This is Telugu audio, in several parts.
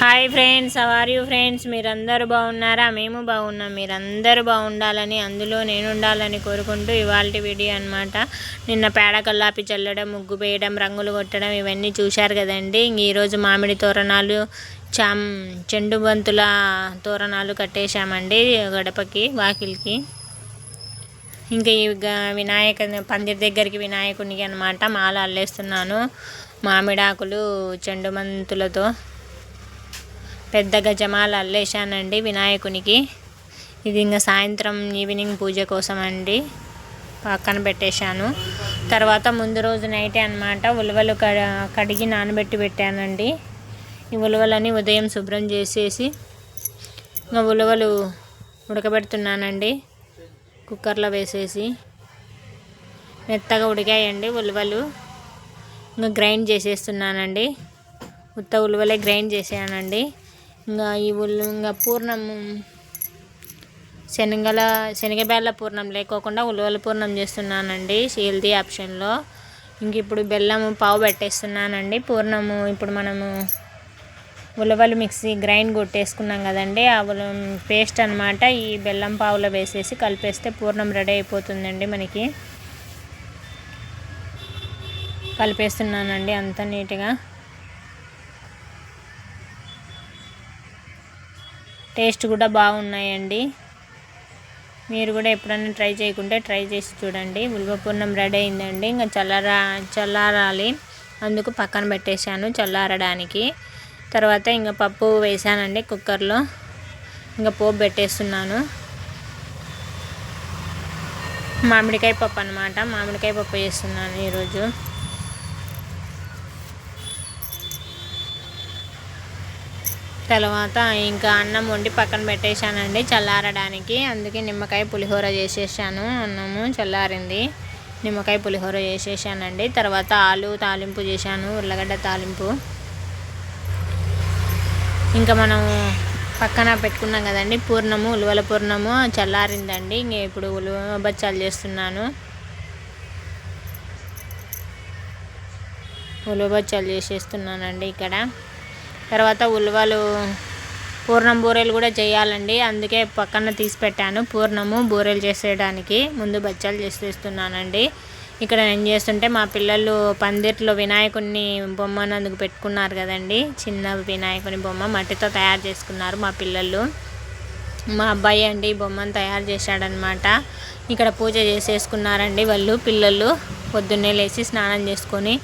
Hi friends are you friends మీరందరూ బాగున్నారా? మేము బాగున్నాం. మీరందరూ బాగుండాలని అందులో నేను ఉండాలని కోరుకుంటూ ఇవాళ వీడియో అనమాట నిన్న పేడ కల్లాపి చల్లడం ముగ్గు వేయడం రంగులు కొట్టడం ఇవన్నీ చూశారు కదండి. ఇంక ఈరోజు మామిడి తోరణాలు చామ్ చెండు బంతుల తోరణాలు కట్టేశామండి గడపకి వాకిలికి. ఇంకా ఈ వినాయక పందిరి దగ్గరికి వినాయకునికి అనమాట మాల అల్లేస్తున్నాను. మామిడాకులు చెండు బంతులతో. పెద్ద గజమాల అల్లేశానండి వినాయకునికి. ఇది ఇంకా సాయంత్రం ఈవినింగ్ పూజ కోసం అండి పక్కన పెట్టేశాను తర్వాత ముందు రోజు నైటే అనమాట ఉలవలు కడిగి నానబెట్టి పెట్టానండి. ఈ ఉలవలని ఉదయం శుభ్రం చేసేసి ఇంకా ఉలవలు ఉడకబెడుతున్నానండి. కుక్కర్లో వేసేసి మెత్తగా ఉడికాయండి ఉలవలు. ఇంకా గ్రైండ్ చేసేస్తున్నానండి. ఉత్త ఉలవలే గ్రైండ్ చేసానండి ఇంకా ఈ ఊళ్ళు ఇంకా పూర్ణం శనగల శనగబేళ్ళ పూర్ణం లేకోకుండా ఉలవల పూర్ణం చేస్తున్నానండి హెల్తీ ఆప్షన్లో. ఇంక ఇప్పుడు బెల్లము పావు పెట్టేస్తున్నానండి. పూర్ణము ఇప్పుడు మనము ఉలవలు మిక్సీ గ్రైండ్ కొట్టేసుకున్నాం కదండి. ఆ పేస్ట్ అనమాట ఈ బెల్లం పావులో వేసేసి కలిపేస్తే పూర్ణం రెడీ అయిపోతుందండి మనకి. కలిపేస్తున్నానండి అంత నీట్గా. టేస్ట్ కూడా బాగున్నాయండి. మీరు కూడా ఎప్పుడైనా ట్రై చేయకుంటే ట్రై చేసి చూడండి. ఉల్వపూర్ణం రెడీ అయిందండి. ఇంకా చల్లారా చల్లారాలి. అందుకు పక్కన పెట్టేశాను చల్లారడానికి. తర్వాత ఇంకా పప్పు వేసానండి కుక్కర్లో. ఇంకా పోపు పెట్టేస్తున్నాను. మామిడికాయ పప్పు అనమాట మామిడికాయ పప్పు చేస్తున్నాను ఈరోజు. తర్వాత ఇంకా అన్నం వండి పక్కన పెట్టేశానండి చల్లారడానికి. అందుకే నిమ్మకాయ పులిహోర చేసేసాను అన్నము చల్లారింది. నిమ్మకాయ పులిహోర చేసేసానండి. తర్వాత ఆలు తాలింపు చేశాను ఉర్లగడ్డ తాలింపు. ఇంకా మనం పక్కన పెట్టుకున్నాం కదండి పూర్ణము ఉలువల పూర్ణము చల్లారిందండి. ఇంక ఇప్పుడు ఉలువ బచ్చాలు చేస్తున్నాను. ఉలువ బచ్చాలు చేసేస్తున్నానండి ఇక్కడ. తర్వాత ఉలవలు పూర్ణం బూరెలు కూడా చేయాలండి. అందుకే పక్కన తీసి పెట్టాను. పూర్ణము బూరెలు చేసేయడానికి ముందు బచ్చాలు చేసేస్తున్నానండి ఇక్కడ నేను చేస్తుంటే మా పిల్లలు పందిట్లో వినాయకుడిని బొమ్మను అందుకు పెట్టుకున్నారు కదండి. చిన్న వినాయకుని బొమ్మ మట్టితో తయారు చేసుకున్నారు మా పిల్లలు. మా అబ్బాయి అండి బొమ్మను తయారు చేశాడనమాట. ఇక్కడ పూజ చేసేసుకున్నారండి వాళ్ళు పిల్లలు. పొద్దున్నే లేచి స్నానం చేసుకొని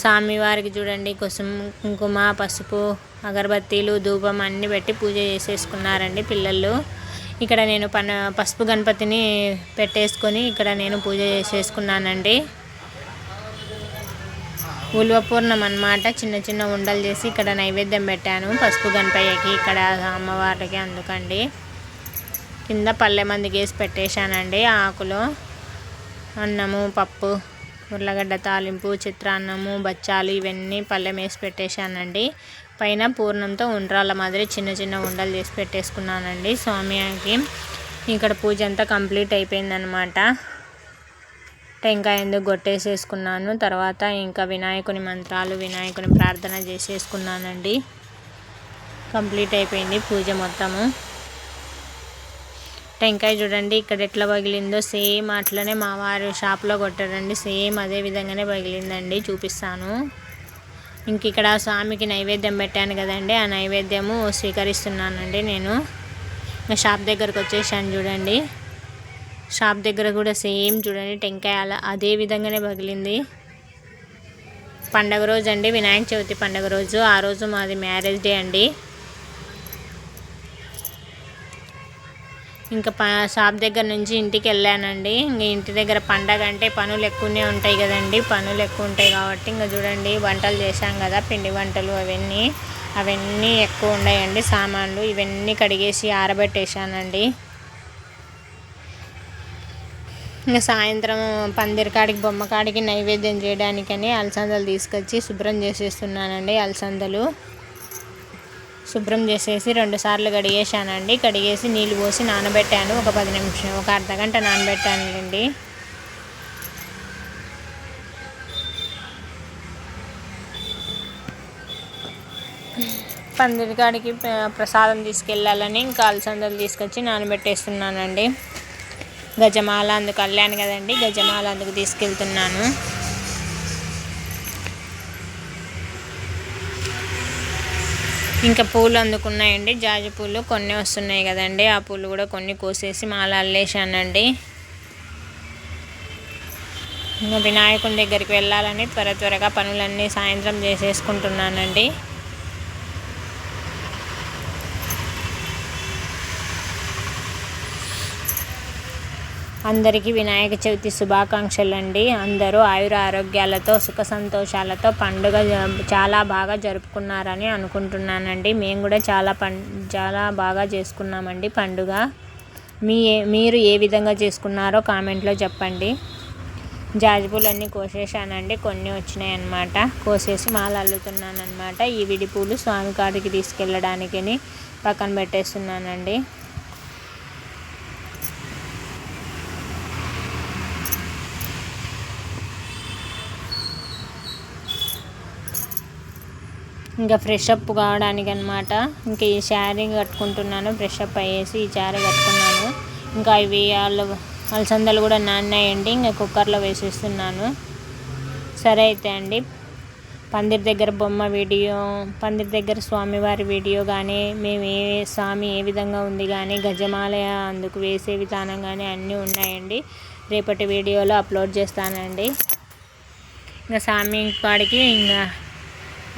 స్వామివారికి చూడండి కుసుమ కుంకుమ పసుపు అగరబత్తీలు ధూపం అన్నీ పెట్టి పూజ చేసేసుకున్నారండి పిల్లలు. ఇక్కడ నేను పన పసుపు గణపతిని పెట్టేసుకొని ఇక్కడ నేను పూజ చేసేసుకున్నానండి. ఉల్వపూర్ణం అనమాట చిన్న చిన్న ఉండలు చేసి ఇక్కడ నైవేద్యం పెట్టాను పసుపు గణపయ్యకి ఇక్కడ అమ్మవారికి అందుకండి. కింద పల్లె మందికి వేసి పెట్టేశానండి ఆకులో అన్నము పప్పు ఉర్లగడ్డ తాలింపు చిత్రాన్నము బచ్చాలు ఇవన్నీ పళ్ళెం వేసి పెట్టేశానండి. పైన పూర్ణంతో ఉండ్రాల మాదిరి చిన్న చిన్న ఉండలు చేసి పెట్టేసుకున్నానండి స్వామికి ఇక్కడ పూజ అంతా కంప్లీట్ అయిపోయిందనమాట టెంకాయ ఎందుకు కొట్టేసేసుకున్నాను తర్వాత ఇంకా వినాయకుని మంత్రాలు వినాయకుని ప్రార్థన చేసేసుకున్నానండి. కంప్లీట్ అయిపోయింది పూజ మొత్తము. టెంకాయ చూడండి ఇక్కడ ఎట్లా పగిలిందో సేమ్ అట్లనే మా వారు షాప్లో కొట్టారండి సేమ్ అదే విధంగానే పగిలిందండి చూపిస్తాను. ఇంక ఇక్కడ స్వామికి నైవేద్యం పెట్టాను కదండి ఆ నైవేద్యము స్వీకరిస్తున్నానండి నేను. ఇంకా షాప్ దగ్గరకు వచ్చేసాను చూడండి. షాప్ దగ్గర కూడా సేమ్ చూడండి టెంకాయ అలా అదే విధంగానే పగిలింది. పండగ రోజు అండి వినాయక చవితి పండగ రోజు ఆ రోజు మాది మ్యారేజ్ డే అండి. ఇంకా షాప్ దగ్గర నుంచి ఇంటికి వెళ్ళానండి. ఇంకా ఇంటి దగ్గర పండగ అంటే పనులు ఎక్కువనే ఉంటాయి కదండి. పనులు ఎక్కువ ఉంటాయి కాబట్టి ఇంకా చూడండి వంటలు చేశాం కదా పిండి వంటలు అవన్నీ. అవన్నీ ఎక్కువ ఉన్నాయండి సామాన్లు ఇవన్నీ కడిగేసి ఆరబెట్టేశానండి. ఇంకా సాయంత్రం పందిరికాడికి బొమ్మకాడికి నైవేద్యం చేయడానికని అలసందలు తీసుకొచ్చి శుభ్రం చేసేస్తున్నానండి అలసందలు. శుభ్రం చేసేసి రెండుసార్లు కడిగేసానండి కడిగేసి నీళ్ళు పోసి నానబెట్టాను. ఒక పది నిమిషం ఒక అర్ధ గంట నానబెట్టానండి. పందిరికాడికి ప్రసాదం తీసుకెళ్ళాలని ఇంకా అలసందలు తీసుకొచ్చి నానబెట్టేస్తున్నానండి. గజమాల అందుకు అల్లాను కదండి. గజమాల అందుకు తీసుకెళ్తున్నాను. ఇంకా పూలు అందుకున్నాయండి. జాజి పూలు కొన్ని వస్తున్నాయి కదండి. ఆ పూలు కూడా కొన్ని కోసేసి మాల అల్లేసానండి ఇంకా వినాయకుని దగ్గరికి వెళ్ళాలని త్వర త్వరగా పనులన్నీ సాయంత్రం చేసేసుకుంటున్నానండి. అందరికీ వినాయక చవితి శుభాకాంక్షలు అండి అందరూ ఆయుర ఆరోగ్యాలతో సుఖ సంతోషాలతో పండుగ జ- చాలా బాగా జరుపుకున్నారని అనుకుంటున్నానండి. మేము కూడా చాలా పం చాలా బాగా చేసుకున్నామండి పండుగ. మీ మీరు ఏ విధంగా చేసుకున్నారో కామెంట్లో చెప్పండి. జాజిపూలన్నీ కోసేసానండి కొన్ని వచ్చినాయి అన్నమాట కోసేసి మాల అల్లుతున్నాను అనమాట ఈ విడి పూలు స్వామి కాడికి తీసుకెళ్ళడానికి పక్కన పెట్టేస్తున్నానండి. ఇంకా ఫ్రెష్ అప్ కావడానికి అనమాట ఇంకా ఈ శారీ కట్టుకుంటున్నాను. ఫ్రెష్ అప్ అయ్యేసి ఈ శారీ కట్టుకున్నాను. ఇంకా ఇవి వాళ్ళు అలసందలు కూడా నాన్నాయండి. ఇంకా కుక్కర్లో వేసేస్తున్నాను. సరే అయితే అండి. పందిరి దగ్గర బొమ్మ వీడియో పందిరి దగ్గర స్వామివారి వీడియో కానీ మేము ఏ స్వామి ఏ విధంగా ఉంది కానీ గజమాలయ అందుకు వేసే విధానం కానీ అన్నీ ఉన్నాయండి. రేపటి వీడియోలో అప్లోడ్ చేస్తానండి. ఇంకా స్వామి కాడికి ఇంకా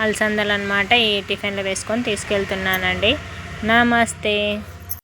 అలసందలు అనమాట ఈ టిఫిన్లో వేసుకొని తీసుకెళ్తున్నానండి. నమస్తే.